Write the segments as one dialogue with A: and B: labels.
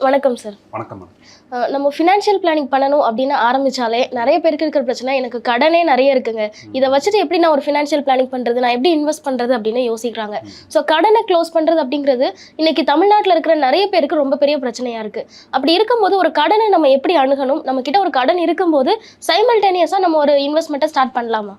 A: வணக்கம் சார்
B: வணக்கம் மேடம்
A: நம்ம ஃபினான்ஷியல் பிளானிங் பண்ணணும் அப்படின்னு ஆரம்பிச்சாலே நிறைய பேருக்கு இருக்கிற பிரச்சனை எனக்கு கடனே நிறைய இருக்குங்க. இதை வச்சுட்டு எப்படி நான் ஒரு ஃபினான்ஷியல் பிளானிங் பண்றது? நான் எப்படி இன்வெஸ்ட் பண்றது அப்படின்னு யோசிக்கிறாங்க. ஸோ கடனை க்ளோஸ் பண்றது அப்படிங்கிறது இன்னைக்கு தமிழ்நாட்டில் இருக்கிற நிறைய பேருக்கு ரொம்ப பெரிய பிரச்சனையா இருக்கு. அப்படி இருக்கும்போது ஒரு கடனை நம்ம எப்படி அணுகணும்? நம்ம கிட்ட ஒரு கடன் இருக்கும்போது சைமல்டேனியஸாக நம்ம ஒரு இன்வெஸ்ட்மெண்ட்டை ஸ்டார்ட் பண்ணலாமா?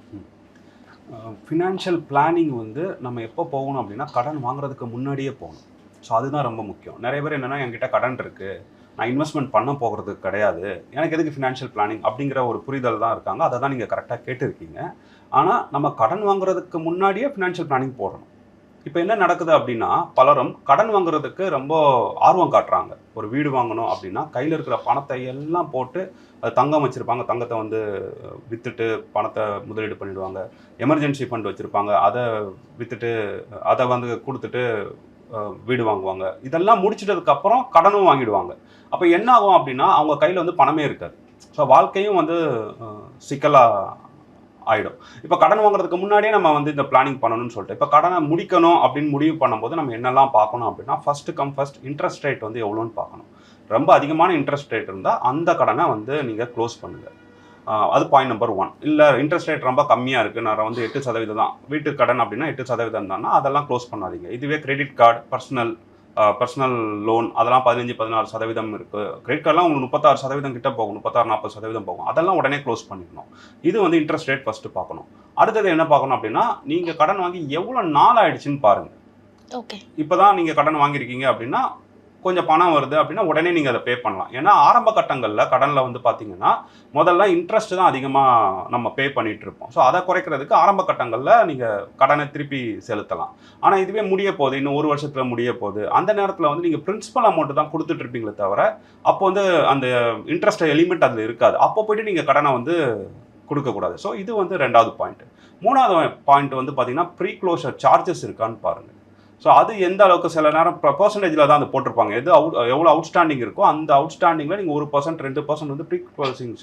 B: ஃபினான்ஷியல் பிளானிங் வந்து நம்ம எப்போ போகணும் அப்படின்னா கடன் வாங்குறதுக்கு முன்னாடியே போகணும். ஸோ அதுதான் ரொம்ப முக்கியம். நிறைய பேர் என்னென்னா என்கிட்ட கடன் இருக்குது நான் இன்வெஸ்ட்மெண்ட் பண்ண போகிறது கிடையாது. எனக்கு எதுக்கு ஃபினான்ஷியல் பிளானிங் அப்படிங்கிற ஒரு புரிதல் தான் இருக்காங்க. அதை தான் நீங்கள் கரெக்டாக கேட்டிருக்கீங்க. ஆனால் நம்ம கடன் வாங்குறதுக்கு முன்னாடியே ஃபினான்ஷியல் பிளானிங் போடணும். இப்போ என்ன நடக்குது அப்படின்னா பலரும் கடன் வாங்குறதுக்கு ரொம்ப ஆர்வம் காட்டுறாங்க. ஒரு வீடு வாங்கணும் அப்படின்னா கையில் இருக்கிற பணத்தை எல்லாம் போட்டு அது தங்கம் வச்சுருப்பாங்க. தங்கத்தை வந்து விற்றுட்டு பணத்தை முதலீடு பண்ணிடுவாங்க. எமர்ஜென்சி ஃபண்ட் வச்சுருப்பாங்க. அதை விற்றுட்டு அதை வந்து கொடுத்துட்டு வீடு வாங்குவாங்க. இதெல்லாம் முடிச்சிட்டதுக்கப்புறம் கடனும் வாங்கிடுவாங்க. அப்போ என்ன ஆகும் அப்படின்னா அவங்க கையில் வந்து பணமே இருக்காது. ஸோ வாழ்க்கையும் வந்து சிக்கலாக ஆகிடும் இப்போ கடன் வாங்குறதுக்கு முன்னாடியே நம்ம வந்து இந்த பிளானிங் பண்ணணும்னு சொல்லிட்டு இப்போ கடனை முடிக்கணும் அப்படின்னு முடிவு பண்ணும்போது நம்ம என்னெல்லாம் பார்க்கணும் அப்படின்னா first come first interest rate வந்து எவ்வளோன்னு பார்க்கணும். ரொம்ப அதிகமான இன்ட்ரெஸ்ட் ரேட் இருந்தால் அந்த கடனை வந்து நீங்கள் க்ளோஸ் பண்ணுங்கள் அது பாயிண்ட் நம்பர் ஒன் இல்லை இன்ட்ரெஸ்ட் ரேட் ரொம்ப கம்மியாக இருக்குது நான் வந்து எட்டு சதவீதம் தான். வீட்டு கடன் அப்படின்னா எட்டு சதவீதம் தான்னா அதெல்லாம் க்ளோஸ் பண்ணாதீங்க. இதுவே credit card personal personal loan அதெல்லாம் பதினஞ்சு பதினாறு சதவீதம் இருக்குது கிரெடிட் கார்டெலாம் உங்களுக்கு முப்பத்தாறு சதவீதம் கிட்ட போகும். முப்பத்தாறு நாற்பது சதவீதம் போகும். அதெல்லாம் உடனே க்ளோஸ் பண்ணிக்கணும். இது வந்து இன்ட்ரெஸ்ட் ரேட் ஃபஸ்ட்டு பார்க்கணும். அடுத்தது என்ன பார்க்கணும் அப்படின்னா நீங்கள் கடன் வாங்கி எவ்வளோ நாள் ஆயிடுச்சுன்னு பாருங்கள்
A: ஓகே
B: இப்போ தான் நீங்கள் கடன் வாங்கியிருக்கீங்க அப்படின்னா கொஞ்சம் பணம் வருது அப்படின்னா உடனே நீங்கள் அதை பே பண்ணலாம். ஏன்னா ஆரம்ப கட்டங்களில் கடனில் வந்து பார்த்தீங்கன்னா முதல்ல இன்ட்ரெஸ்ட் தான் அதிகமாக நம்ம பே பண்ணிகிட்டு இருப்போம். ஸோ அதை குறைக்கிறதுக்கு ஆரம்ப கட்டங்களில் நீங்கள் கடனை திருப்பி செலுத்தலாம். ஆனால் இதுவே முடிய போகுது. இன்னும் ஒரு வருஷத்தில் முடிய போகுது. அந்த நேரத்தில் வந்து நீங்கள் பிரின்சிபல் அமௌண்ட் தான் கொடுத்துட்டு இருப்பீங்களே தவிர அப்போ வந்து அந்த இன்ட்ரெஸ்ட் எலிமெண்ட் அதில் இருக்காது. அப்போ போயிட்டு நீங்கள் கடனை வந்து கொடுக்கக்கூடாது ஸோ இது வந்து ரெண்டாவது பாயிண்ட் மூணாவது பாயிண்ட் வந்து பார்த்தீங்கன்னா ப்ரீ க்ளோஷர் சார்ஜஸ் இருக்கான்னு பாருங்கள் ஸோ அது எந்த அளவுக்கு சில நேரம் பர்சன்டேஜில் தான் அது போட்டிருப்பாங்க. எது அவுட் எவ்வளோ அவுட்ஸ்டாண்டிங் இருக்கோ அந்த அவுட்ஸ்டாண்டிங்கில் நீங்கள் ஒரு பர்சன்ட் ரெண்டு பர்சன்ட் வந்து ப்ரீ ப்ராசஸிங்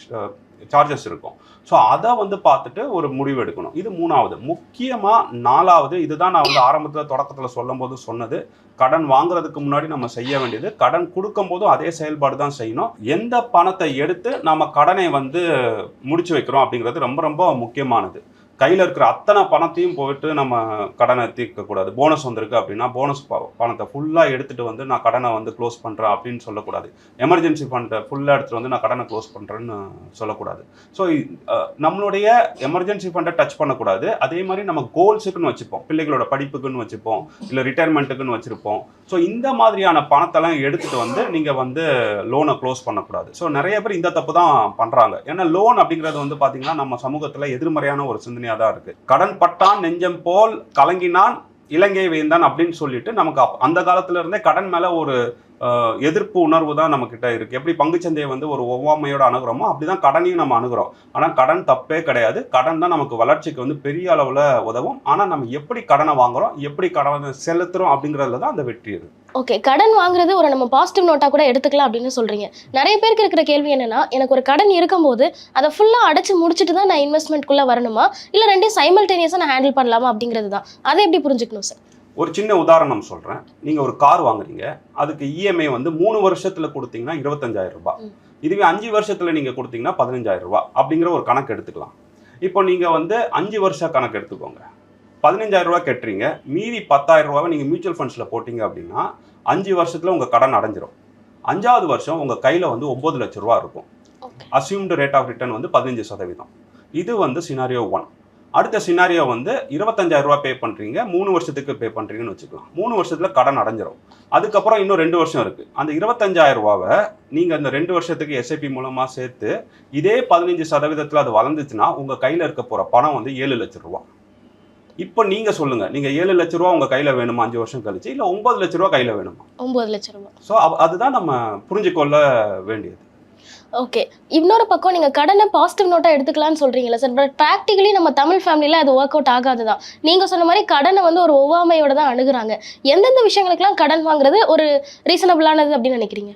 B: சார்ஜஸ் இருக்கும். ஸோ அதை வந்து பார்த்துட்டு ஒரு முடிவு எடுக்கணும். இது மூணாவது. முக்கியமாக நாலாவது இதுதான் நான் வந்து ஆரம்பத்தில் தொடக்கத்தில் சொல்லும்போது சொன்னது. கடன் வாங்குறதுக்கு முன்னாடி நம்ம செய்ய வேண்டியது. கடன் கொடுக்கும் போதும் அதே செயல்பாடு தான் செய்யணும். எந்த பணத்தை எடுத்து நம்ம கடனை வந்து முடிச்சு வைக்கிறோம் அப்படிங்கிறது ரொம்ப ரொம்ப முக்கியமானது. கையில் இருக்கிற அத்தனை பணத்தையும் போயிட்டு நம்ம கடனை தீர்க்கக்கூடாது போனஸ் வந்திருக்கு அப்படின்னா போனஸ் பணத்தை ஃபுல்லாக எடுத்துகிட்டு வந்து நான் கடனை வந்து க்ளோஸ் பண்ணுறேன் அப்படின்னு சொல்லக்கூடாது. எமர்ஜென்சி ஃபண்டை ஃபுல்லாக எடுத்துகிட்டு வந்து நான் கடனை க்ளோஸ் பண்ணுறேன்னு சொல்லக்கூடாது. ஸோ நம்மளுடைய எமர்ஜென்சி ஃபண்டை டச் பண்ணக்கூடாது. அதே மாதிரி நம்ம கோல்ஸுக்குன்னு வச்சுப்போம். பிள்ளைகளோட படிப்புக்குன்னு வச்சுப்போம். இல்லை ரிட்டையர்மெண்ட்டுக்குன்னு வச்சுருப்போம். ஸோ இந்த மாதிரியான பணத்தெல்லாம் எடுத்துகிட்டு வந்து நீங்கள் வந்து லோனை க்ளோஸ் பண்ணக்கூடாது. ஸோ நிறைய பேர் இந்த தப்பு தான் பண்ணுறாங்க ஏன்னா லோன் அப்படிங்கிறது வந்து பார்த்தீங்கன்னா நம்ம சமூகத்தில் எதிர்மறையான ஒரு கடுமையாக தான் இருக்குது கடன் பட்டான் நெஞ்சம் போல் கலங்கினான் இலங்கை வேந்தான் அப்படின்னு சொல்லிட்டு நமக்கு அந்த காலத்துல இருந்தே கடன் மேல ஒரு எதிர்ப்பு உணர்வு தான் நம்மக்கிட்ட இருக்குது எப்படி பங்குச்சந்தையை வந்து ஒரு ஒவ்வாமையோட அப்படி தான் கடனையும் நம்ம அணுகிறோம். ஆனால் கடன் தப்பே கிடையாது. கடன் தான் நமக்கு வளர்ச்சிக்கு வந்து பெரிய அளவில் உதவும். ஆனால் நம்ம எப்படி கடனை வாங்குறோம் எப்படி கடனை செலுத்துகிறோம் அப்படிங்கிறதுல தான் அந்த வெற்றி இருக்குது
A: ஓகே கடன் வாங்குறது ஒரு நம்ம பாசிட்டிவ் நோட்டா கூட எடுத்துக்கலாம் அப்படின்னு சொல்றீங்க. நிறைய பேருக்கு இருக்கிற கேள்வி என்னன்னா எனக்கு ஒரு கடன் இருக்கும்போது அதை ஃபுல்லா அடைச்சு முடிச்சுட்டு தான் நான் இன்வெஸ்ட்மெண்ட்குள்ளே வரணுமா? இல்ல ரெண்டையும் சைமல்டேனியஸா நான் ஹேண்டில் பண்ணலாமா அப்படிங்கிறது தான் அதை எப்படி புரிஞ்சுக்கணும் சார்
B: ஒரு சின்ன உதாரணம் சொல்றேன். நீங்க ஒரு கார் வாங்குறீங்க. அதுக்கு இஎம்ஐ வந்து மூணு வருஷத்துல கொடுத்தீங்கன்னா இருபத்தஞ்சாயிரம் ரூபாய். இதுவே அஞ்சு வருஷத்துல நீங்க கொடுத்தீங்கன்னா பதினஞ்சாயிரம் ரூபாய் அப்படிங்கிற ஒரு கணக்கு எடுத்துக்கலாம். இப்போ நீங்க வந்து அஞ்சு வருஷ கணக்கு எடுத்துக்கோங்க. பதினஞ்சாயிரம் ரூபாய் கட்டுறீங்க. மீதி பத்தாயிரம் ரூபாவை நீங்க மியூச்சுவல் ஃபண்ட்ஸ்ல போட்டீங்க அப்படின்னா அஞ்சு வருஷத்துல உங்க கடன் அடைஞ்சிரும். அஞ்சாவது வருஷம் உங்க கையில வந்து ஒன்பது லட்ச ரூபா இருக்கும். அசியூம்டு ரேட் ஆஃப் ரிட்டர்ன் வந்து பதினஞ்சு சதவீதம். இது வந்து சினாரியோ ஒன் அடுத்த சினாரியோ வந்து இருபத்தஞ்சாயிரம் ரூபாய் பே பண்ணுறீங்க மூணு வருஷத்துக்கு பே பண்ணுறீங்கன்னு வச்சுக்கலாம். மூணு வருஷத்தில் கடன் அடைஞ்சிரும். அதுக்கப்புறம் இன்னும் ரெண்டு வருஷம் இருக்குது அந்த இருபத்தஞ்சாயிரம் ரூபாவை நீங்கள் அந்த ரெண்டு வருஷத்துக்கு எஸ்ஐபி மூலமாக சேர்த்து இதே பதினஞ்சு சதவீதத்தில் அது வளர்ந்துச்சுன்னா உங்கள் கையில் இருக்க போகிற பணம் வந்து ஏழு லட்ச ரூபா. இப்போ நீங்கள் சொல்லுங்கள் நீங்கள் ஏழு லட்ச ரூபா உங்கள் கையில் வேணுமா? அஞ்சு வருஷம் கழிச்சு? இல்லை ஒன்பது லட்ச ரூபா கையில் வேணுமா?
A: ஒன்பது லட்சம் ரூபாய்
B: ஸோ அதுதான் நம்ம புரிஞ்சுக்கொள்ள வேண்டியது.
A: ஓகே இன்னொரு பக்கம் நீங்கள் கடனை பாசிட்டிவ் நோட்டாக எடுத்துக்கலாம்னு சொல்கிறீங்களா சார் பட் ப்ராக்டிகலி நம்ம தமிழ் ஃபேமிலியில் அது ஒர்க் அவுட் ஆகாது தான் நீங்கள் சொன்ன மாதிரி கடனை வந்து ஒரு ஒவ்வாமையோட தான் அணுகுறாங்க. எந்தெந்த விஷயங்களுக்கெல்லாம் கடன் வாங்குறது ஒரு ரீசனபிளானது அப்படின்னு நினைக்கிறீங்க?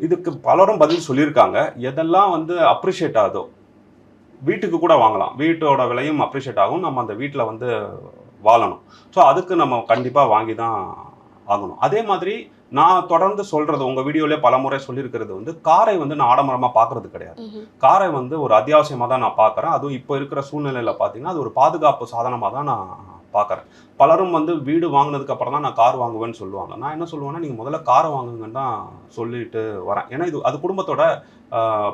B: இதுக்கு பலரும் பதில் சொல்லியிருக்காங்க. எதெல்லாம் வந்து அப்ரிஷியேட் ஆகுதோ வீட்டுக்கு கூட வாங்கலாம். வீட்டோட விலையும் அப்ரிஷியேட் ஆகும். நம்ம அந்த வீட்டில் வந்து வாழணும். ஸோ அதுக்கு நம்ம கண்டிப்பாக வாங்கி தான் ஆகணும். அதே மாதிரி நான் தொடர்ந்து சொல்றது உங்க வீடியோலயே பல முறை சொல்லியிருக்கிறது வந்து காரை வந்து நான் ஆடம்பரமா பார்க்கிறது கிடையாது. காரை வந்து ஒரு அத்தியாவசியமாக தான் நான் பார்க்குறேன். அதுவும் இப்போ இருக்கிற சூழ்நிலையில் பார்த்தீங்கன்னா அது ஒரு பாதுகாப்பு சாதனமாக தான் நான் பார்க்குறேன். பலரும் வந்து வீடு வாங்கினதுக்கு அப்புறம் தான் நான் கார் வாங்குவேன்னு சொல்லுவாங்க. நான் என்ன சொல்லுவேன்னா நீங்கள் முதல்ல காரை வாங்குங்கன்னு தான் சொல்லிட்டு வரேன். ஏன்னா இது அது குடும்பத்தோட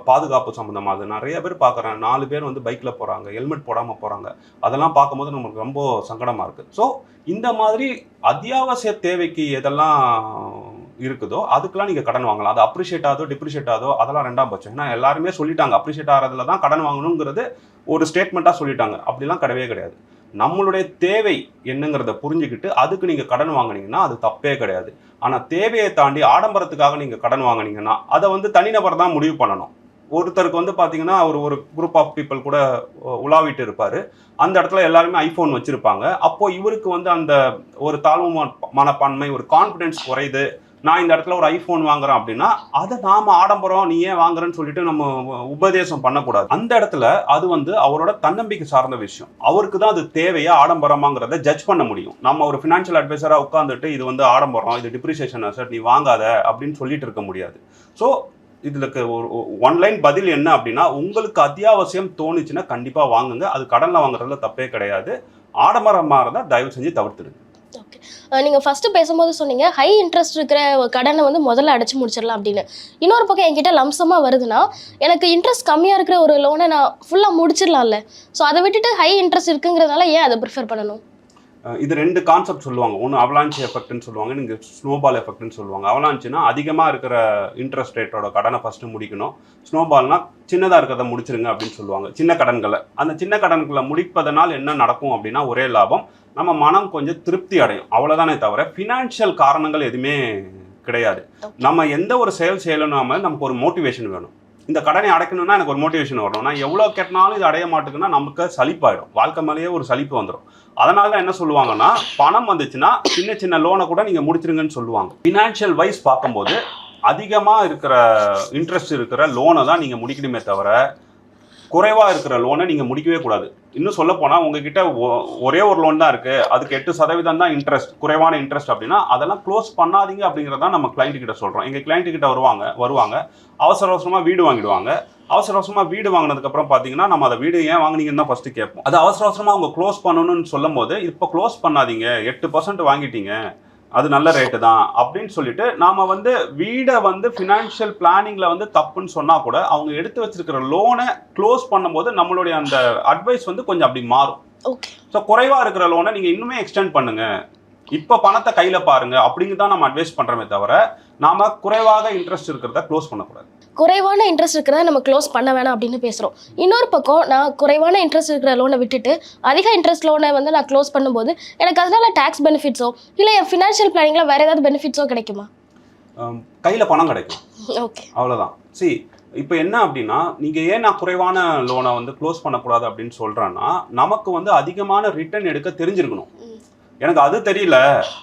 B: பாதுகாப்பு சம்மந்தமாக அது நிறைய பேர் பார்க்குறேன். நாலு பேர் வந்து பைக்கில் போகிறாங்க ஹெல்மெட் போடாமல் போகிறாங்க அதெல்லாம் பார்க்கும்போது நமக்கு ரொம்ப சங்கடமாக இருக்குது ஸோ இந்த மாதிரி அத்தியாவசிய தேவைக்கு எதெல்லாம் இருக்குதோ அதுக்கெல்லாம் நீங்கள் கடன் வாங்கலாம். அது அப்ரிஷியேட் ஆகுதோ டிப்ரிஷியேட் ஆகுதோ அதெல்லாம் ரெண்டாம் பட்சம். ஏன்னா எல்லாருமே சொல்லிட்டாங்க அப்ரிஷியேட் ஆகிறதுல தான் கடன் வாங்கணுங்கிறது ஒரு ஸ்டேட்மெண்ட்டாக சொல்லிட்டாங்க. அப்படிலாம் கிடையவே கிடையாது. நம்மளுடைய தேவை என்னங்கிறத புரிஞ்சுக்கிட்டு அதுக்கு நீங்கள் கடன் வாங்குனீங்கன்னா அது தப்பே கிடையாது. ஆனால் தேவையை தாண்டி ஆடம்பரத்துக்காக நீங்கள் கடன் வாங்கினீங்கன்னா அதை வந்து தனிநபர் தான் முடிவு பண்ணணும். ஒருத்தருக்கு வந்து பார்த்தீங்கன்னா அவர் ஒரு குரூப் ஆஃப் பீப்புள் கூட உலாவிட்டு இருப்பார். அந்த இடத்துல எல்லாருமே ஐஃபோன் வச்சுருப்பாங்க. அப்போது இவருக்கு வந்து அந்த ஒரு தாழ்வு மன- மனப்பான்மை ஒரு கான்ஃபிடென்ஸ் குறையுது. நான் இந்த இடத்துல ஒரு ஐஃபோன் வாங்குறேன் அப்படின்னா அதை நாம ஆடம்பரம் நீ ஏன் வாங்குறேன்னு சொல்லிட்டு நம்ம உபதேசம் பண்ணக்கூடாது. அந்த இடத்துல அது வந்து அவரோட தன்னம்பிக்கை சார்ந்த விஷயம். அவருக்கு தான் அது தேவையா ஆடம்பரமாங்கிறத ஜட்ஜ் பண்ண முடியும். நம்ம ஒரு ஃபினான்ஷியல் அட்வைசரா உட்காந்துட்டு இது வந்து ஆடம்பரம் இது டிப்ரிசியேஷன் சார் நீ வாங்காத அப்படின்னு சொல்லிட்டு இருக்க முடியாது. ஸோ இதுக்கு ஒரு ஒன்லைன் பதில் என்ன அப்படின்னா உங்களுக்கு அத்தியாவசியம் தோணுச்சுன்னா கண்டிப்பா வாங்குங்க. அது கடனில் வாங்குறதுல தப்பே கிடையாது. ஆடம்பரமாக இருந்தால் தயவு செஞ்சு தவிர்த்துடுங்க.
A: ஓகே நீங்கள் ஃபஸ்ட்டு பேசும்போது சொன்னீங்க ஹை இன்ட்ரெஸ்ட் இருக்கிற கடனை வந்து முதல்ல அடைச்சி முடிச்சிடலாம் அப்படின்னு. இன்னொரு பக்கம் என்கிட்ட லம்சமாக வருதுன்னா எனக்கு இன்ட்ரெஸ்ட் கம்மியாக இருக்கிற ஒரு லோனை நான் ஃபுல்லாக முடிச்சிடலாம்ல. ஸோ அதை விட்டுட்டு ஹை இன்ட்ரெஸ்ட் இருக்குங்கிறதுனால ஏன் அதை ப்ரிஃபர் பண்ணணும்?
B: இது ரெண்டு கான்செப்ட் சொல்லுவாங்க. ஒன்று அவலாஞ்சி எஃபெக்ட்னு சொல்லுவாங்க நீங்கள் ஸ்னோபால் எஃபெக்ட்னு சொல்லுவாங்க. அவலாஞ்சினா அதிகமாக இருக்கிற இன்ட்ரெஸ்ட் ரேட்டோட கடனை ஃபஸ்ட்டு முடிக்கணும். ஸ்னோபால்னா சின்னதாக இருக்கிறத முடிச்சிருங்க அப்படின்னு சொல்லுவாங்க. சின்ன கடன்களை. அந்த சின்ன கடன்களை முடிப்பதனால் என்ன நடக்கும் அப்படின்னா ஒரே லாபம். நம்ம மனம் கொஞ்சம் திருப்தி அடையும். அவ்வளோதானே தவிர ஃபினான்ஷியல் காரணங்கள் எதுவுமே கிடையாது. நம்ம எந்த ஒரு செயல் செய்யணும்னாம நமக்கு ஒரு மோட்டிவேஷன் வேணும். இந்த கடனை அடைக்கணும்னா எனக்கு ஒரு மோட்டிவேஷன் வரணும். நான் எவ்வளோ கேட்டாலும் இது அடைய மாட்டேங்குன்னா நமக்கு சலிப்பாயிடும். வாழ்க்கை மேலேயே ஒரு சலிப்பு வந்துடும் அதனால தான் என்ன சொல்லுவாங்கன்னா பணம் வந்துச்சுன்னா சின்ன சின்ன லோனை கூட நீங்கள் முடிச்சிருங்கன்னு சொல்லுவாங்க. ஃபினான்ஷியல் வைஸ் பார்க்கும்போது அதிகமாக இருக்கிற இன்ட்ரெஸ்ட் இருக்கிற லோனை தான் நீங்கள் முடிக்கணுமே தவிர குறைவாக இருக்கிற லோனை நீங்கள் முடிக்கவே கூடாது. இன்னும் சொல்ல போனால் உங்ககிட்ட ஒ- ஒரே ஒரு லோன் தான் இருக்குது அதுக்கு எட்டு சதவீதம் தான் இன்ட்ரெஸ்ட் குறைவான இன்ட்ரெஸ்ட் அப்படின்னா அதெல்லாம் க்ளோஸ் பண்ணாதீங்க அப்படிங்கிறத நம்ம client கிட்ட சொல்கிறோம் எங்கள் கிளைண்ட்டு கிட்ட வருவாங்க வருவாங்க. அவசர அவசரமாக வீடு வாங்கிடுவாங்க. அவசர அவசரமாக வீடு வாங்கினதுக்கப்புறம் பார்த்தீங்கன்னா நம்ம அதை வீடு ஏன் வாங்கினீங்கன்னு தான் ஃபஸ்ட்டு கேட்போம். அது அவசர அவசரமாக அவங்க க்ளோஸ் பண்ணணும்னு சொல்லும் போது இப்போ க்ளோஸ் பண்ணாதீங்க. எட்டு பர்சன்ட் வாங்கிட்டீங்க. அது நல்ல ரேட்டு தான் அப்படின்னு சொல்லிட்டு நாம வந்து வீடை வந்து ஃபினான்ஷியல் பிளானிங்ல வந்து தப்புன்னு சொன்னா கூட அவங்க எடுத்து வச்சிருக்கிற லோனை க்ளோஸ் பண்ணும்போது நம்மளுடைய அந்த அட்வைஸ் வந்து கொஞ்சம் அப்படி மாறும். ஸோ குறைவா இருக்கிற லோனை நீங்க இன்னுமே எக்ஸ்டெண்ட் பண்ணுங்க. இப்போ பணத்தை கையில பாருங்க அப்படிங்க தான் நம்ம அட்வைஸ் பண்றோமே தவிர நாம குறைவாக இன்ட்ரெஸ்ட் இருக்கிறத க்ளோஸ் பண்ணக்கூடாது.
A: குறைவான இன்ட்ரெஸ்ட் இருக்கிறத நம்ம க்ளோஸ் பண்ண வேணாம் அப்படின்னு பேசுகிறோம் இன்னொரு பக்கம் நான் குறைவான இன்ட்ரெஸ்ட் இருக்கிற லோனை விட்டுட்டு அதிக இன்ட்ரெஸ்ட் லோனை வந்து நான் க்ளோஸ் பண்ணும்போது எனக்கு அதனால டேக்ஸ் பெனிஃபிட்ஸோ இல்லை என் ஃபினான்ஷியல் பிளானிங்கில் வேறு ஏதாவது பெனிஃபிட்ஸோ கிடைக்குமா?
B: கையில பணம் கிடைக்கும்.
A: ஓகே.
B: அவ்வளோதான் சி இப்போ என்ன அப்படின்னா நீங்கள் ஏன் நான் குறைவான லோனை வந்து க்ளோஸ் பண்ணக்கூடாது அப்படின்னு சொல்கிறேன்னா நமக்கு வந்து அதிகமான ரிட்டர்ன் எடுக்க தெரிஞ்சிருக்கணும். எனக்கு அது தெரியல.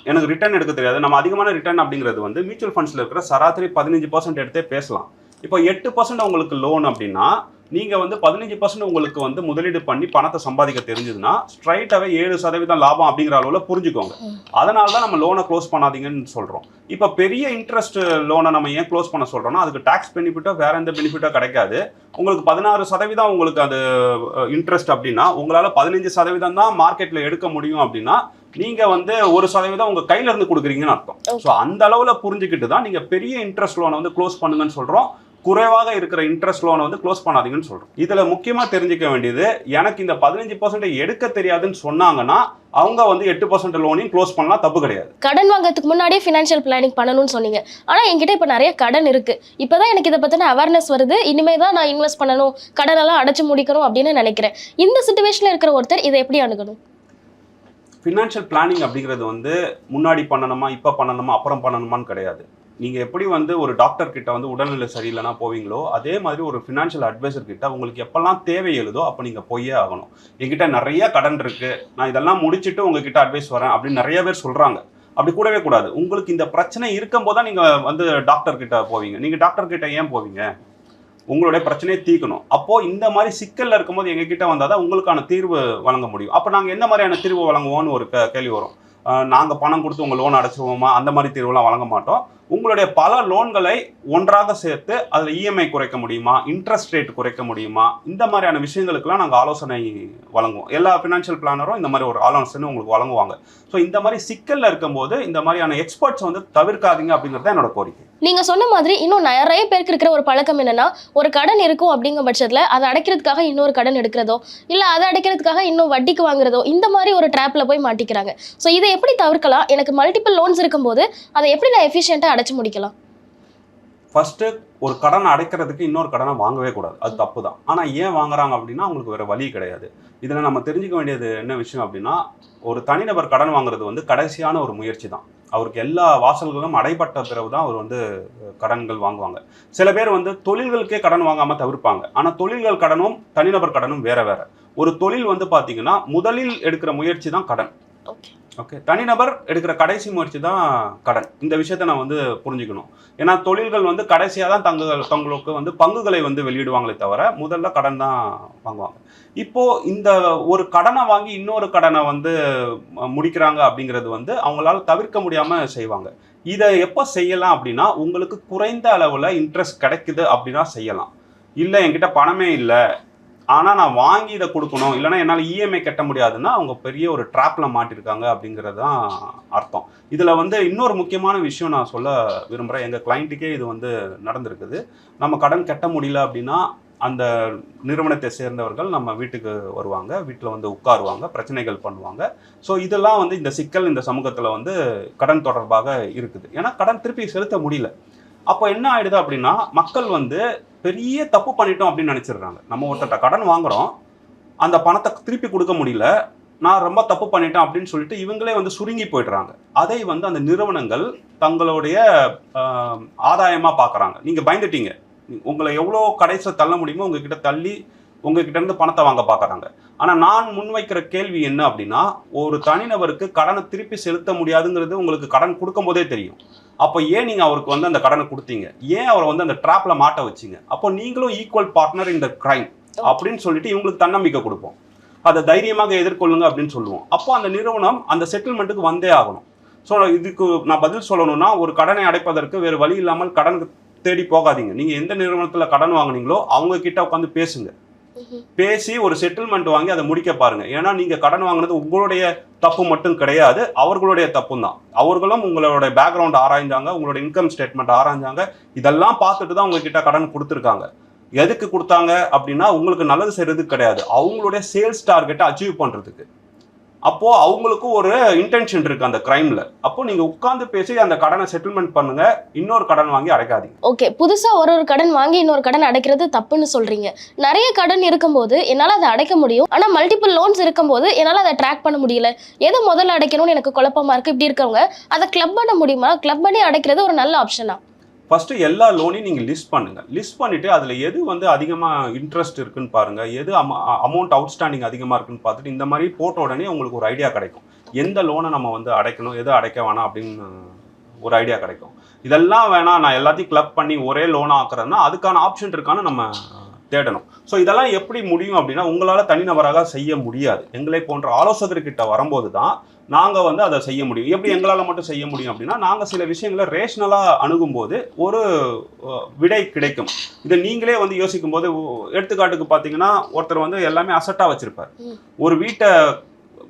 B: எனக்கு ரிட்டர்ன் எடுக்க தெரியாது. நம்ம அதிகமான ரிட்டர்ன் அப்படிங்கிறது வந்து மியூச்சுவல் ஃபண்ட்ஸில் இருக்கிற சராசரி பதினஞ்சு பர்சன்ட் எடுத்தே பேசலாம். இப்போ எட்டு பர்சன்ட் உங்களுக்கு லோன் அப்படின்னா நீங்கள் வந்து பதினஞ்சு பர்சன்ட் உங்களுக்கு வந்து முதலீடு பண்ணி பணத்தை சம்பாதிக்க தெரிஞ்சதுன்னா ஸ்ட்ரைட்டாகவே ஏழு சதவீதம் லாபம் அப்படிங்கிற அளவில் புரிஞ்சுக்கோங்க. அதனால தான் நம்ம லோனை க்ளோஸ் பண்ணாதீங்கன்னு சொல்கிறோம் இப்போ பெரிய இன்ட்ரெஸ்ட் லோனை நம்ம ஏன் க்ளோஸ் பண்ண சொல்கிறோம்னா அதுக்கு டாக்ஸ் பெனிஃபிட்டோ வேற எந்த பெனிஃபிட்டோ கிடைக்காது உங்களுக்கு பதினாறு சதவீதம் உங்களுக்கு அது இன்ட்ரெஸ்ட் அப்படின்னா உங்களால் பதினஞ்சு சதவீதம் தான் மார்க்கெட்டில் எடுக்க முடியும் அப்படின்னா நீங்கள் வந்து ஒரு சதவீதம் உங்கள் கையில இருந்து கொடுக்குறீங்கன்னு அர்த்தம். ஸோ அந்த அளவில் புரிஞ்சுக்கிட்டு தான் நீங்கள் பெரிய இன்ட்ரெஸ்ட் லோனை வந்து க்ளோஸ் பண்ணுங்கன்னு சொல்கிறோம் குறைவாக இருக்கிற இன்ட்ரெஸ்ட் லோனை வந்து க்ளோஸ் பண்ணாதீங்கன்னு சொல்கிறோம் இதில் முக்கியமாக தெரிஞ்சுக்க வேண்டியது எனக்கு இந்த பதினஞ்சு பர்சன்ட் எடுக்க தெரியாதுன்னு சொன்னாங்கன்னா அவங்க வந்து எட்டு பர்சன்ட் லோனையும் க்ளோஸ் பண்ணலாம் தப்பு கிடையாது.
A: கடன் வாங்குறதுக்கு முன்னாடியே ஃபினான்ஷியல் பிளானிங் பண்ணணும்னு சொன்னீங்க. ஆனால் என்கிட்ட இப்போ நிறைய கடன் இருக்கு. இப்போ தான் எனக்கு இதை பற்றின அவேர்னஸ் வருது. இனிமே தான் நான் இன்வெஸ்ட் பண்ணணும் கடனெல்லாம் அடைச்சு முடிக்கணும் அப்படின்னு நினைக்கிறேன். இந்த சுச்சுவேஷனில் இருக்கிற ஒருத்தர் இதை எப்படி அணுகணும்?
B: ஃபினான்ஷியல் பிளானிங் அப்படிங்கிறது வந்து முன்னாடி பண்ணணுமா இப்போ பண்ணணுமா அப்புறம் பண்ணணுமான்னு கிடையாது. நீங்கள் எப்படி வந்து ஒரு டாக்டர் கிட்ட வந்து உடல்நிலை சரியில்லைனா போவீங்களோ அதே மாதிரி ஒரு ஃபினான்ஷியல் அட்வைசர் கிட்ட உங்களுக்கு எப்பெல்லாம் தேவை எழுதோ அப்போ நீங்கள் போயே ஆகணும். என்கிட்ட நிறைய கடன் இருக்கு. நான் இதெல்லாம் முடிச்சுட்டு உங்ககிட்ட அட்வைஸ் வரேன் அப்படின்னு நிறைய பேர் சொல்கிறாங்க அப்படி கூடவே கூடாது. உங்களுக்கு இந்த பிரச்சனை இருக்கும்போது தான் நீங்கள் வந்து டாக்டர் கிட்ட போவீங்க. நீங்கள் டாக்டர் கிட்ட ஏன் போவீங்க? உங்களுடைய பிரச்சனையை தீர்க்கணும். அப்போது இந்த மாதிரி சிக்கலில் இருக்கும்போது எங்ககிட்ட வந்தால் தான் உங்களுக்கான தீர்வு வழங்க முடியும். அப்போ நாங்கள் எந்த மாதிரியான தீர்வு வழங்குவோம்னு ஒரு கேள்வி வரும். நாங்கள் பணம் கொடுத்து உங்கள் லோன் அடைச்சிருவோமா? அந்த மாதிரி தீர்வுலாம் வழங்க மாட்டோம். உங்களுடைய பல லோன்களை ஒன்றாக சேர்த்து அதில் இஎம்ஐ குறைக்க முடியுமா? இன்ட்ரெஸ்ட் ரேட் குறைக்க முடியுமா? இந்த மாதிரியான விஷயங்களுக்கெல்லாம் நாங்கள் ஆலோசனை வழங்குவோம். எல்லா ஃபினான்ஷியல் பிளானரும் இந்த மாதிரி ஒரு ஆலோசனை உங்களுக்கு வழங்குவாங்க. ஸோ இந்த மாதிரி சிக்கலில் இருக்கும்போது இந்த மாதிரியான எக்ஸ்பர்ட்ஸ் வந்து தவிர்க்காதீங்க அப்படிங்கிறது தான் என்னோட கோரிக்கை.
A: நீங்கள் சொன்ன மாதிரி இன்னும் நிறைய பேருக்கு இருக்கிற ஒரு பழக்கம் என்னன்னா ஒரு கடன் இருக்கும் அப்படிங்கிற பட்சத்தில் அதை அடைக்கிறதுக்காக இன்னொரு கடன் எடுக்கிறதோ இல்லை அதை அடைக்கிறதுக்காக இன்னும் வட்டிக்கு வாங்குறதோ இந்த மாதிரி ஒரு ட்ராப்பில் போய் மாட்டிக்கிறாங்க. ஸோ இதை எப்படி தவிர்க்கலாம்? எனக்கு மல்டிபிள் லோன்ஸ் இருக்கும்போது அதை எப்படி நான் எஃபிஷியண்ட்டாக அடைச்சு முடிக்கலாம்.
B: ஃபர்ஸ்ட் ஒரு கடனை அடைக்கிறதுக்கு இன்னொரு கடனை வாங்கவே கூடாது. அது தப்பு தான் ஆனால் ஏன் வாங்குறாங்க அப்படின்னா அவங்களுக்கு வேற வழி கிடையாது. இதில் நம்ம தெரிஞ்சுக்க வேண்டியது என்ன விஷயம் அப்படின்னா ஒரு தனிநபர் கடன் வாங்குறது வந்து கடைசியான ஒரு முயற்சி தான் அவருக்கு எல்லா வாசல்களும் அடைபட்ட பிறகு தான் அவர் வந்து கடன்கள் வாங்குவாங்க. சில பேர் வந்து தொழில்களுக்கே கடன் வாங்காமல் தவிர்ப்பாங்க. ஆனால் தொழில்கள் கடனும் தனிநபர் கடனும் வேற வேற. ஒரு தொழில் வந்து பார்த்தீங்கன்னா முதலில் எடுக்கிற முயற்சி தான் கடன்
A: ஓகே
B: தனிநபர் எடுக்கிற கடைசி முயற்சி தான் கடன். இந்த விஷயத்தை நான் வந்து புரிஞ்சுக்கணும். ஏன்னா தொழில்கள் வந்து கடைசியாக தான் தங்கள் தங்களுக்கு வந்து பங்குகளை வந்து வெளியிடுவாங்களே தவிர முதல்ல கடன் தான் வாங்குவாங்க. இப்போது இந்த ஒரு கடனை வாங்கி இன்னொரு கடனை வந்து முடிக்கிறாங்க அப்படிங்கிறது வந்து அவங்களால தவிர்க்க முடியாமல் செய்வாங்க. இதை எப்போ செய்யலாம் அப்படின்னா உங்களுக்கு குறைந்த அளவில் இன்ட்ரெஸ்ட் கிடைக்குது அப்படின்னா செய்யலாம். இல்லை என்கிட்ட பணமே இல்லை ஆனால் நான் வாங்கி இதை கொடுக்கணும். இல்லைன்னா என்னால் இஎம்ஐ கட்ட முடியாதுன்னா அவங்க பெரிய ஒரு ட்ராப்பில் மாட்டிருக்காங்க அப்படிங்கிறது தான் அர்த்தம். இதில் வந்து இன்னொரு முக்கியமான விஷயம் நான் சொல்ல விரும்புகிறேன் எங்கள் கிளைண்ட்டுக்கே இது வந்து நடந்திருக்குது. நம்ம கடன் கட்ட முடியல அப்படின்னா அந்த நிறுவனத்தை சேர்ந்தவர்கள் நம்ம வீட்டுக்கு வருவாங்க. வீட்டில் வந்து உட்காருவாங்க பிரச்சனைகள் பண்ணுவாங்க. ஸோ இதெல்லாம் வந்து இந்த சிக்கல் இந்த சமூகத்தில் வந்து கடன் தொடர்பாக இருக்குது. ஏன்னா கடன் திருப்பி செலுத்த முடியல. அப்போ என்ன ஆயிடுது அப்படின்னா மக்கள் வந்து பெரிய தப்பு பண்ணிட்டோம் அப்படின்னு நினைச்சிடுறாங்க. நம்ம ஒருத்தர்ட்ட கடன் வாங்குறோம். அந்த பணத்தை திருப்பி கொடுக்க முடியல. நான் ரொம்ப தப்பு பண்ணிட்டேன் அப்படின்னு சொல்லிட்டு இவங்களே வந்து சுருங்கி போயிடுறாங்க. அதை வந்து அந்த நிறுவனங்கள் தங்களுடைய ஆதாயமாக ஆதாயமா நீங்கள் நீங்க பயந்துட்டீங்க. உங்களை எவ்வளோ கடைசியில் தள்ள முடியுமோ உங்ககிட்ட தள்ளி உங்ககிட்ட இருந்து பணத்தை வாங்க பார்க்குறாங்க ஆனால் நான் முன்வைக்கிற கேள்வி என்ன அப்படின்னா ஒரு தனிநபருக்கு கடனை திருப்பி செலுத்த முடியாதுங்கிறது உங்களுக்கு கடன் கொடுக்கும் போதே தெரியும். அப்போ ஏன் நீங்க அவருக்கு வந்து அந்த கடனை கொடுத்தீங்க? ஏன் அவரை வந்து அந்த ட்ராப்ல மாட்ட வச்சீங்க? அப்போ நீங்களும் ஈக்குவல் பார்ட்னர் இந்த கிரைம் அப்படின்னு சொல்லிட்டு இவங்களுக்கு தன்னம்பிக்கை கொடுப்போம். அதை தைரியமாக எதிர்கொள்ளுங்க அப்படின்னு சொல்லுவோம். அப்போ அந்த நிறுவனம் அந்த செட்டில்மெண்ட்டுக்கு வந்தே ஆகணும். ஸோ இதுக்கு நான் பதில் சொல்லணும்னா ஒரு கடனை அடைப்பதற்கு வேறு வழி இல்லாமல் கடனுக்கு தேடி போகாதீங்க. நீங்க எந்த நிறுவனத்தில் கடன் வாங்குனீங்களோ அவங்க கிட்ட உட்காந்து பேசுங்க. பேசி ஒரு செட்டில்மெண்ட் வாங்கி அதை முடிக்க பாருங்க. ஏன்னா நீங்க கடன் வாங்கினது உங்களுடைய தப்பு மட்டும் கிடையாது அவர்களுடைய தப்பும் தான் அவர்களும் உங்களோட பேக்ரவுண்ட் ஆராய்ஞ்சாங்க உங்களோட இன்கம் ஸ்டேட்மெண்ட் ஆராய்ஞ்சாங்க இதெல்லாம் பார்த்துட்டு தான் உங்ககிட்ட கடன் கொடுத்துருக்காங்க. எதுக்கு கொடுத்தாங்க அப்படின்னா உங்களுக்கு நல்லது செய்யறது கிடையாது. அவங்களுடைய சேல்ஸ் டார்கெட்டை அச்சீவ் பண்றதுக்கு. அப்போ அவங்களுக்கும் ஒரு இன்டென்ஷன் இருக்கு அந்த கிரைம்ல அப்போ நீங்க உட்கார்ந்து பேசி அந்த கடனை செட்டில்மெண்ட் பண்ணுங்க இன்னொரு கடன் வாங்கி அடைக்காதீங்க.
A: ஓகே புதுசா ஒரு ஒரு கடன் வாங்கி இன்னொரு கடன் அடைக்கிறது தப்புன்னு சொல்றீங்க. நிறைய கடன் இருக்கும்போது என்னால அதை அடைக்க முடியும். ஆனா மல்டிபிள் லோன்ஸ் இருக்கும்போது என்னால அதை ட்ராக் பண்ண முடியல. எது முதல்ல அடைக்கணும்னு எனக்கு குழப்பமா இருக்கு. இப்படி இருக்கவங்க அதை கிளப் பண்ண முடியுமா? கிளப் பண்ணி அடைக்கிறது ஒரு நல்ல ஆப்ஷனா
B: ஃபஸ்ட்டு எல்லா லோனையும் நீங்கள் லிஸ்ட் பண்ணுங்கள் லிஸ்ட் பண்ணிவிட்டு அதில் எது வந்து அதிகமாக இன்ட்ரெஸ்ட் இருக்குன்னு பாருங்கள் எது அம அமௌண்ட் அவுட்ஸ்டாண்டிங் அதிகமாக இருக்குன்னு பார்த்துட்டு இந்த மாதிரி போட்ட உடனே உங்களுக்கு ஒரு ஐடியா கிடைக்கும். எந்த லோனை நம்ம வந்து அடைக்கணும் எது அடைக்க வேணாம் அப்படின்னு ஒரு ஐடியா கிடைக்கும். இதெல்லாம் வேணாம் நான் எல்லாத்தையும் கிளப் பண்ணி ஒரே லோன் ஆக்குறேன்னா அதுக்கான ஆப்ஷன் இருக்கான்னு நம்ம தேடணும். ஸோ இதெல்லாம் எப்படி முடியும் அப்படின்னா உங்களால் தனிநபராக செய்ய முடியாது. எங்களை போன்ற ஆலோசகர்கிட்ட வரும்போது தான் நாங்கள் வந்து அதை செய்ய முடியும். எப்படி எங்களால் மட்டும் செய்ய முடியும் அப்படின்னா நாங்கள் சில விஷயங்களை ரேஷ்னலாக அணுகும்போது ஒரு விடை கிடைக்கும். இதை நீங்களே வந்து யோசிக்கும் போது எடுத்துக்காட்டுக்கு பார்த்தீங்கன்னா ஒருத்தர் வந்து எல்லாமே அசட்டாக வச்சிருப்பார். ஒரு வீட்டை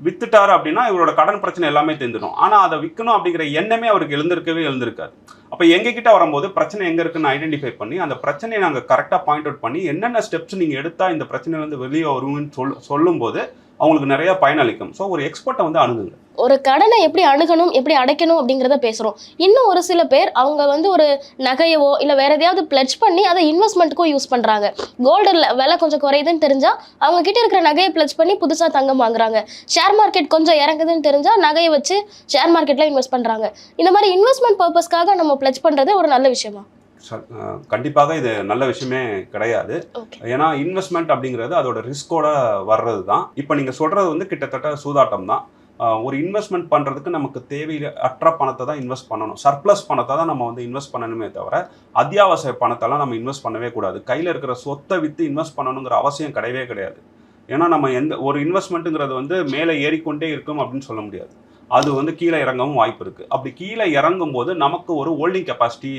B: வித்துட்டாரு அப்படின்னா இவரோட கடன் பிரச்சனை எல்லாமே தெரிஞ்சிடும் ஆனால் அதை விற்கணும் அப்படிங்கிற எண்ணமே அவருக்கு எழுந்திருக்கவே எழுந்திருக்காது. அப்போ எங்ககிட்ட வரும்போது பிரச்சனை எங்கே இருக்குன்னு ஐடென்டிஃபை பண்ணி அந்த பிரச்சனையை நாங்கள் கரெக்டாக பாயிண்ட் அவுட் பண்ணி என்னென்ன ஸ்டெப்ஸ் நீங்கள் எடுத்தால் இந்த பிரச்சனையிலேருந்து வெளியே வருவீங்கன்னு சொல் சொல்லும்போது அவங்களுக்கு நிறைய பயனளிக்கும். ஸோ ஒரு எக்ஸ்பர்ட்டை வந்து அணுகுங்க.
A: ஒரு கடனை எப்படி அணுகணும் எப்படி அடைக்கணும் அப்படிங்கிறத பேசுறோம். இன்னும் ஒரு சில பேர் அவங்க வந்து ஒரு நகையவோ இல்ல வேற எதையாவது பிளட்ஜ் பண்ணி அதை இன்வெஸ்ட்மெண்ட்டுக்கும் யூஸ் பண்றாங்க. கோல்டு விலை கொஞ்சம் குறையுதுன்னு தெரிஞ்சா அவங்க கிட்ட இருக்கிற நகையை பிளட்ஜ் பண்ணி புதுசா தங்கம் வாங்குறாங்க. ஷேர் மார்க்கெட் கொஞ்சம் இறங்குதுன்னு தெரிஞ்சா நகையை வச்சு ஷேர் மார்க்கெட்ல இன்வெஸ்ட் பண்றாங்க. இந்த மாதிரி இன்வெஸ்ட்மெண்ட் பர்பஸ்க்காக நம்ம பிளட்ஜ் பண்றது ஒரு நல்ல விஷயமா?
B: கண்டிப்பாக இது நல்ல விஷயமே கிடையாது. ஏன்னா இன்வெஸ்ட்மெண்ட் அப்படிங்கிறது அதோட ரிஸ்கோட வர்றது தான் இப்போ நீங்கள் சொல்கிறது வந்து கிட்டத்தட்ட சூதாட்டம் தான் ஒரு இன்வெஸ்ட்மெண்ட் பண்ணுறதுக்கு நமக்கு தேவையில்ல. அற்ற பணத்தை தான் இன்வெஸ்ட் பண்ணணும். சர்ப்ளஸ் பணத்தை தான் நம்ம வந்து இன்வெஸ்ட் பண்ணணுமே தவிர அத்தியாவசிய பணத்தெல்லாம் நம்ம இன்வெஸ்ட் பண்ணவே கூடாது. கையில் இருக்கிற சொத்தை விற்று இன்வெஸ்ட் பண்ணணுங்கிற அவசியம் கிடையவே கிடையாது. ஏன்னா நம்ம எந்த ஒரு இன்வெஸ்ட்மெண்ட்டுங்கிறது வந்து மேலே ஏறிக்கொண்டே இருக்கும் அப்படின்னு சொல்ல முடியாது. அது வந்து கீழே இறங்கவும் வாய்ப்பு இருக்கு. அப்படி கீழே இறங்கும் போது நமக்கு ஒரு ஹோல்டிங் கெப்பாசிட்டி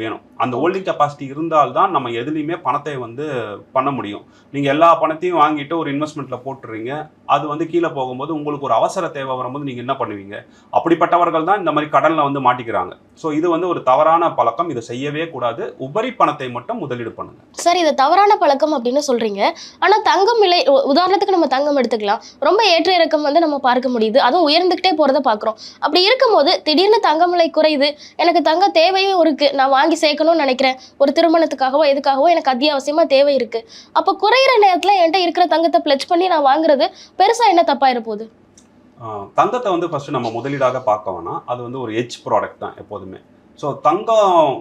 B: வேணும். அந்த ஹோல்டிங் கெப்பாசிட்டி இருந்தால்தான் நம்ம எதுலேயுமே பணத்தை வந்து பண்ண முடியும். நீங்க எல்லா பணத்தையும் வாங்கிட்டு ஒரு இன்வெஸ்ட்மெண்ட்ல போட்டுறீங்க. அது வந்து கீழே போகும்போது உங்களுக்கு ஒரு அவசர தேவை வரும்போது நீங்க என்ன பண்ணுவீங்க? அப்படிப்பட்டவர்கள் தான் இந்த மாதிரி கடனில் வந்து மாட்டிக்கிறாங்க. ஸோ இது வந்து ஒரு தவறான பழக்கம். இதை செய்யவே கூடாது. உபரி பணத்தை மட்டும் முதலீடு பண்ணுங்க.
A: சார் இது தவறான பழக்கம் அப்படின்னு சொல்றீங்க. ஆனா தங்கம் விலை உதாரணத்துக்கு நம்ம தங்கம் எடுத்துக்கலாம். ரொம்ப ஏற்ற இறக்கம் வந்து நம்ம பார்க்க முடியுது. அதுவும் உயர்ந்துகிட்டே போறத பார்க்குறோம் அப்படி இருக்கும்போது திடீர்னு தங்கம் விலை குறையுது. எனக்கு தங்க தேவையும் இருக்கு. நான் வாங்கி சேர்க்கணும்னு நினைக்கிறேன். ஒரு திருமணத்துக்காகவோ எதுக்காகவோ எனக்கு அத்தியாவசியமா தேவை இருக்கு. அப்போ குறையிற நேரத்துல என்கிட்ட இருக்கிற தங்கத்தை பிளச் பண்ணி நான் வாங்குறது பெருசா என்ன தப்பாயிர போகுது?
B: ஆஹ் தங்கத்தை வந்து ஃபர்ஸ்ட் நம்ம முதலீடாக பார்க்க வேணாம். அது வந்து ஒரு எச் ப்ராடக்ட் தான் எப்போதுமே. ஸோ தங்கம்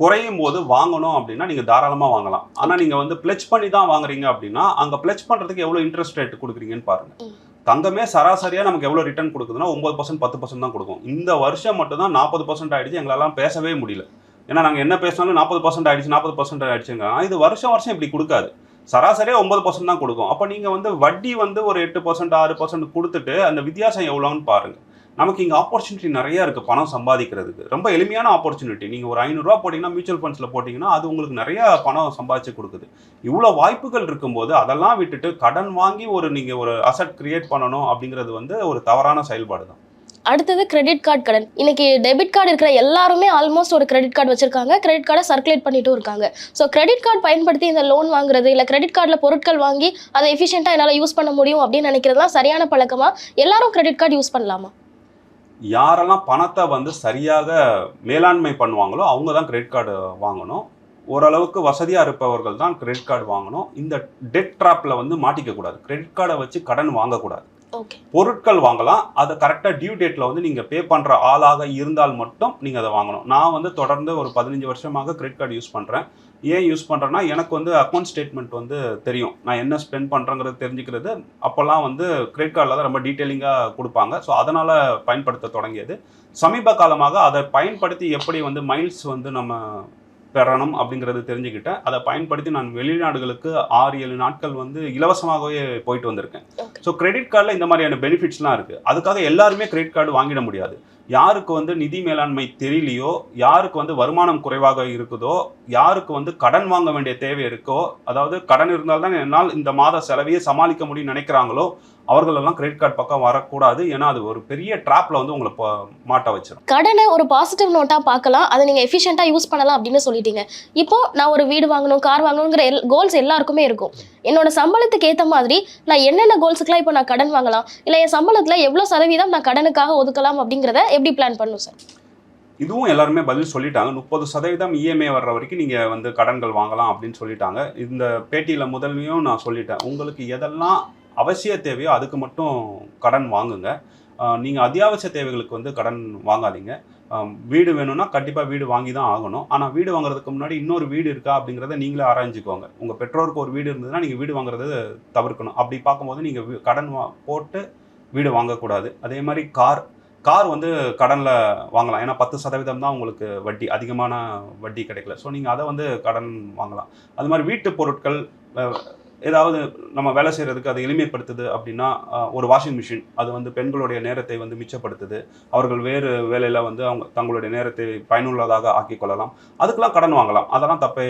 B: குறையும் போது வாங்கணும் அப்படின்னா நீங்கள் தாராளமாக வாங்கலாம். ஆனால் நீங்கள் வந்து பிளெச் பண்ணி தான் வாங்குறீங்க அப்படின்னா அங்கே பிளெச் பண்ணுறதுக்கு எவ்வளோ இன்ட்ரெஸ்ட் ரேட் கொடுக்குறீங்கன்னு பாருங்க.
A: ம்.
B: தங்கமே சராசரியாக நமக்கு எவ்வளோ ரிட்டர்ன் கொடுக்குதுன்னா ஒம்பது பர்சன்ட் பத்து பர்சன்ட் தான் கொடுக்கும். இந்த வருஷம் மட்டும் தான் நாற்பது பர்சன்ட் ஆகிடுச்சு எங்களெல்லாம் பேசவே முடியல. ஏன்னா நாங்கள் என்ன பேசினாலும் நாற்பது பர்சன்ட் ஆயிடுச்சு நாற்பது பர்சன்ட் ஆயிடுச்சுங்க. இது வருஷம் வருஷம் இப்படி கொடுக்காது. சராசரியாக ஒன்பது பர்சன்ட் தான் கொடுக்கும். அப்போ நீங்கள் வந்து வட்டி வந்து ஒரு எட்டு பர்சன்ட் ஆறு பர்சன்ட் கொடுத்துட்டு அந்த வித்தியாசம் எவ்வளோன்னு பாருங்கள் நமக்கு இங்கே ஆப்பர்ச்சுனிட்டி நிறைய இருக்குது பணம் சம்பாதிக்கிறதுக்கு. ரொம்ப எளிமையான ஆப்பர்ச்சுனிட்டி நீங்கள் ஒரு ஐநூறுரூவா போட்டிங்கன்னா மியூச்சுவல் ஃபண்ட்ஸில் போட்டிங்கன்னா அது உங்களுக்கு நிறைய பணம் சம்பாதிச்சு கொடுக்குது. இவ்வளோ வாய்ப்புகள் இருக்கும்போது அதெல்லாம் விட்டுட்டு கடன் வாங்கி ஒரு நீங்கள் ஒரு அசட் கிரியேட் பண்ணணும் அப்படிங்கிறது வந்து ஒரு தவறான செயல்பாடு தான்.
A: அடுத்தது கிரெடிட் கார்டு கடன். இன்னைக்கு டெபிட் கார்டு இருக்கிற எல்லாருமே ஆல்மோஸ்ட் ஒரு கிரெடிட் கார்டு வச்சிருக்காங்க. கிரெடிட் கார்டை சர்க்குலேட் பண்ணிட்டும் இருக்காங்க. ஸோ கிரெடிட் கார்டு பயன்படுத்தி இந்த லோன் வாங்குறது இல்லை கிரெடிட் கார்டில் பொருட்கள் வாங்கி அதை எஃபிஷியண்டாக என்னால் யூஸ் பண்ண முடியும் அப்படின்னு நினைக்கிறதுலாம் சரியான பழக்கமாக எல்லாரும் கிரெடிட் கார்டு யூஸ் பண்ணலாமா?
B: யாரெல்லாம் பணத்தை வந்து சரியாக மேலாண்மை பண்ணுவாங்களோ அவங்க தான் கிரெடிட் கார்டு வாங்கணும். ஓரளவுக்கு வசதியாக இருப்பவர்கள் தான் கிரெடிட் கார்டு வாங்கணும். இந்த டெட் ட்ராப்பில் வந்து மாட்டிக்கக்கூடாது. கிரெடிட் கார்டை வச்சு கடன் வாங்கக்கூடாது. பொருட்கள் வாங்கலாம். அதை கரெக்டாக டியூ டேட்டில் வந்து நீங்கள் பே பண்ணுற ஆளாக இருந்தால் மட்டும் நீங்கள் அதை வாங்கணும். நான் வந்து தொடர்ந்து ஒரு பதினஞ்சு வருஷமாக கிரெடிட் கார்டு யூஸ் பண்ணுறேன் ஏன் யூஸ் பண்ணுறேன்னா எனக்கு வந்து அக்கௌண்ட் ஸ்டேட்மெண்ட் வந்து தெரியும். நான் என்ன ஸ்பெண்ட் பண்ணுறேங்கிறது தெரிஞ்சுக்கிறது. அப்போல்லாம் வந்து கிரெடிட் கார்டில் தான் ரொம்ப டீட்டெயிலிங்காக கொடுப்பாங்க. ஸோ அதனால் பயன்படுத்த தொடங்கியது. சமீப காலமாக அதை பயன்படுத்தி எப்படி வந்து மைல்ஸ் வந்து நம்ம பெறணும் அப்படிங்கிறது தெரிஞ்சுக்கிட்டேன். அதை பயன்படுத்தி நான் வெளிநாடுகளுக்கு ஆறு ஏழு நாட்கள் வந்து இலவசமாகவே போயிட்டு வந்திருக்கேன். ஸோ கிரெடிட் கார்டில் இந்த மாதிரியான பெனிஃபிட்ஸ்லாம் இருக்குது அதுக்காக எல்லாருமே கிரெடிட் கார்டு வாங்கிட முடியாது. யாருக்கு வந்து நிதி மேலாண்மை தெரியலையோ யாருக்கு வந்து வருமானம் குறைவாக இருக்குதோ யாருக்கு வந்து கடன் வாங்க வேண்டிய தேவை இருக்கோ அதாவது கடன் இருந்தால்தான் என்னால் இந்த மாத செலவையே சமாளிக்க முடியும்னு நினைக்கிறாங்களோ அவர்களெல்லாம் கிரெடிட் கார்டு பக்கம் வரக்கூடாது. ஏன்னா அது ஒரு பெரிய ட்ராப்பில் வந்து உங்களை மாட்ட வச்சிடும்
A: கடனை ஒரு பாசிட்டிவ் நோட்டாக பார்க்கலாம். அதை நீங்கள் எஃபிஷியண்டாக யூஸ் பண்ணலாம் அப்படின்னு சொல்லிட்டீங்க. இப்போ நான் ஒரு வீடு வாங்கணும் கார் வாங்கணுங்கிற கோல்ஸ் எல்லாருக்குமே இருக்கும். என்னோட சம்பளத்துக்கு ஏற்ற மாதிரி நான் என்னென்ன கோல்ஸுக்குலாம் இப்போ நான் கடன் வாங்கலாம்? இல்லை என் சம்பளத்தில் எவ்வளோ சதவீதம் நான் கடனுக்காக ஒதுக்கலாம் அப்படிங்கிறத எப்படி பிளான் பண்ணும் சார்
B: இதுவும் எல்லாருமே பதில் சொல்லிட்டாங்க. முப்பது சதவீதம் இஎம்ஐ வர்ற வரைக்கும் நீங்கள் வந்து கடன்கள் வாங்கலாம் அப்படின்னு சொல்லிட்டாங்க. இந்த பேட்டியில் முதல்லையும் நான் சொல்லிட்டேன். உங்களுக்கு எதெல்லாம் அவசிய தேவையோ அதுக்கு மட்டும் கடன் வாங்குங்க. நீங்கள் அத்தியாவசிய தேவைகளுக்கு வந்து கடன் வாங்காதீங்க. வீடு வேணும்னா கண்டிப்பாக வீடு வாங்கி தான் ஆகணும். ஆனால் வீடு வாங்குறதுக்கு முன்னாடி இன்னொரு வீடு இருக்கா அப்படிங்கிறத நீங்களே ஆராய்ஞ்சிக்கோங்க. உங்கள் பெற்றோருக்கு ஒரு வீடு இருந்ததுன்னா நீங்கள் வீடு வாங்குறது தவிர்க்கணும். அப்படி பார்க்கும்போது நீங்கள் கடன் வா போட்டு வீடு வாங்கக்கூடாது. அதே மாதிரி கார் கார் வந்து கடனில் வாங்கலாம். ஏன்னா பத்து சதவீதம் தான் உங்களுக்கு வட்டி அதிகமான வட்டி கிடைக்கல. ஸோ நீங்கள் அதை வந்து கடன் வாங்கலாம். அது மாதிரி வீட்டு பொருட்கள் ஏதாவது நம்ம வேலை செய்கிறதுக்கு அதை எளிமைப்படுத்துது அப்படின்னா ஒரு வாஷிங் மிஷின் அது வந்து பெண்களுடைய நேரத்தை வந்து மிச்சப்படுத்துது. அவர்கள் வேறு வேலையில் வந்து அவங்க தங்களுடைய நேரத்தை பயனுள்ளதாக ஆக்கி கொள்ளலாம். அதுக்கெல்லாம் கடன் வாங்கலாம். அதெல்லாம் தப்பே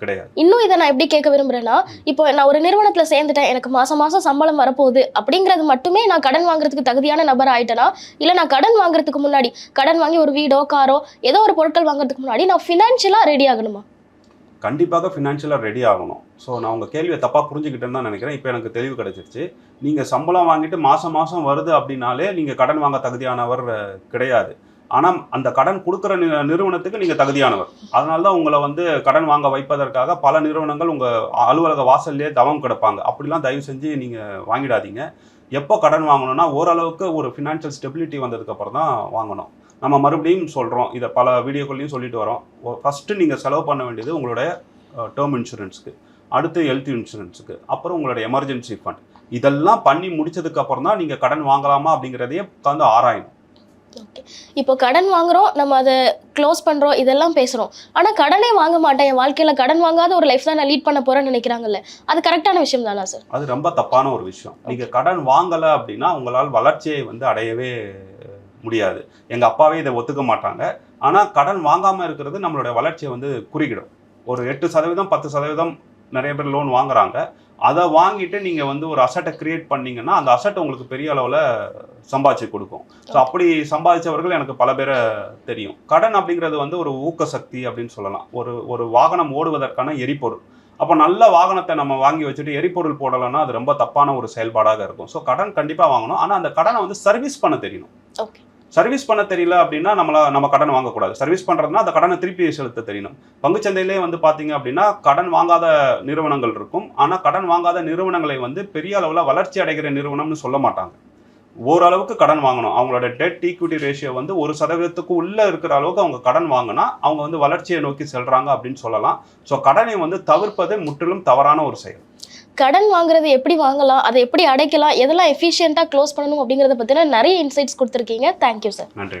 B: கிடையாது.
A: இன்னும் இதை நான் எப்படி கேட்க விரும்புகிறேன்னா இப்போ நான் ஒரு நிறுவனத்தில் சேர்ந்துட்டேன் எனக்கு மாதம் மாதம் சம்பளம் வரப்போகுது அப்படிங்கிறது மட்டுமே நான் கடன் வாங்குறதுக்கு தகுதியான நபர் ஆயிட்டேனா இல்லை நான் கடன் வாங்குறதுக்கு முன்னாடி கடன் வாங்கி ஒரு வீடோ காரோ ஏதோ ஒரு பொருட்கள் வாங்குறதுக்கு முன்னாடி நான் ஃபினான்ஷியலாக ரெடி ஆகணுமா?
B: கண்டிப்பாக ஃபினான்ஷியலாக ரெடி ஆகணும். ஸோ நான் உங்கள் கேள்வியை தப்பாக புரிஞ்சுக்கிட்டேன்னு தான் நினைக்கிறேன். இப்போ எனக்கு தெளிவு கிடச்சிருச்சு. நீங்கள் சம்பளம் வாங்கிட்டு மாதம் மாதம் வருது அப்படின்னாலே நீங்கள் கடன் வாங்க தகுதியானவர் கிடையாது. ஆனால் அந்த கடன் கொடுக்குற நி- நிறுவனத்துக்கு நீங்கள் தகுதியானவர். அதனால தான் உங்களை வந்து கடன் வாங்க வைப்பதற்காக பல நிறுவனங்கள் உங்கள் அலுவலக வாசல்லே தவம் கிடப்பாங்க. அப்படிலாம் தயவு செஞ்சு நீங்கள் வாங்கிடாதீங்க. எப்போ கடன் வாங்கணும்னா ஓரளவுக்கு ஒரு ஃபினான்ஷியல் ஸ்டெபிலிட்டி வந்ததுக்கப்புறம் தான் வாங்கணும். நம்ம மறுபடியும் சொல்கிறோம் இதை பல வீடியோக்கள்லையும் சொல்லிட்டு வரோம். ஃபஸ்ட்டு நீங்கள் செலவு பண்ண வேண்டியது உங்களுடைய டேர்ம் இன்சூரன்ஸுக்கு அடுத்து ஹெல்த் இன்சூரன்ஸுக்கு அப்புறம் உங்களோட எமர்ஜென்சி ஃபண்ட் இதெல்லாம் பண்ணி முடிச்சதுக்கு அப்புறம் தான் நீங்கள் கடன் வாங்கலாமா அப்படிங்கிறதையே உட்காந்து ஆராயணும்.
A: ஓகே இப்போ கடன் வாங்குறோம் நம்ம அதை க்ளோஸ் பண்றோம் இதெல்லாம் பேசுறோம். ஆனா கடனே வாங்க மாட்டேன். என் வாழ்க்கையில கடன் வாங்காத ஒரு லைஃப் தான் நான் லீட் பண்ண போறேன்னு நினைக்கிறாங்கல்ல. அது கரெக்டான விஷயம் தானா சார்
B: அது ரொம்ப தப்பான ஒரு விஷயம். நீங்க கடன் வாங்கல அப்படின்னா உங்களால் வளர்ச்சியை வந்து அடையவே முடியாது. எங்க அப்பாவே இதை ஒத்துக்க மாட்டாங்க. ஆனா கடன் வாங்காம இருக்கிறது நம்மளுடைய வளர்ச்சியை வந்து குறுக்கிடும். ஒரு எட்டு சதவீதம் பத்து சதவீதம் நிறைய பேர் லோன் வாங்குறாங்க. அதை வாங்கிட்டு நீங்க வந்து ஒரு அசட்டை கிரியேட் பண்ணீங்கன்னா அந்த அசட் உங்களுக்கு பெரிய அளவுல சம்பாதிச்சு கொடுக்கும். ஸோ அப்படி சம்பாதிச்சவர்கள் எனக்கு பல பேரை தெரியும். கடன் அப்படிங்கிறது வந்து ஒரு ஊக்க சக்தி அப்படின்னு சொல்லலாம். ஒரு ஒரு வாகனம் ஓடுவதற்கான எரிபொருள். அப்போ நல்ல வாகனத்தை நம்ம வாங்கி வச்சுட்டு எரிபொருள் போடலைன்னா அது ரொம்ப தப்பான ஒரு செயல்பாடாக இருக்கும். ஸோ கடன் கண்டிப்பாக வாங்கணும். ஆனால் அந்த கடனை வந்து சர்வீஸ் பண்ண தெரியணும்.
A: ஓகே
B: சர்வீஸ் பண்ண தெரியல அப்படின்னா நம்மள நம்ம கடன் வாங்கக்கூடாது. சர்வீஸ் பண்ணுறதுனா அந்த கடனை திருப்பி செலுத்த தெரியணும். பங்குச்சந்தையிலே வந்து பார்த்தீங்க அப்படின்னா கடன் வாங்காத நிறுவனங்கள் இருக்கும். ஆனால் கடன் வாங்காத நிறுவனங்களை வந்து பெரிய அளவில் வளர்ச்சி அடைகிற நிறுவனம்னு சொல்ல மாட்டாங்க. ஓரளவுக்கு கடன் வாங்கணும். அவங்களோட டெட் ஈக்விட்டி ரேஷியோ வந்து ஒரு சதவீதத்துக்கு உள்ளே இருக்கிற அளவுக்கு அவங்க கடன் வாங்கினா அவங்க வந்து வளர்ச்சியை நோக்கி செல்கிறாங்க அப்படின்னு சொல்லலாம். ஸோ கடனை வந்து தவிர்ப்பது முற்றிலும் தவறான ஒரு செயல்.
A: கடன் வாங்குறது எப்படி வாங்கலாம் அதை எப்படி அடைக்கலாம் எதெல்லாம் எஃபிஷியண்டாக க்ளோஸ் பண்ணணும் அப்படிங்கிறத பற்றின நிறைய இன்சைட்ஸ் கொடுத்துருக்கீங்க. தேங்க்யூ சார்
B: நன்றி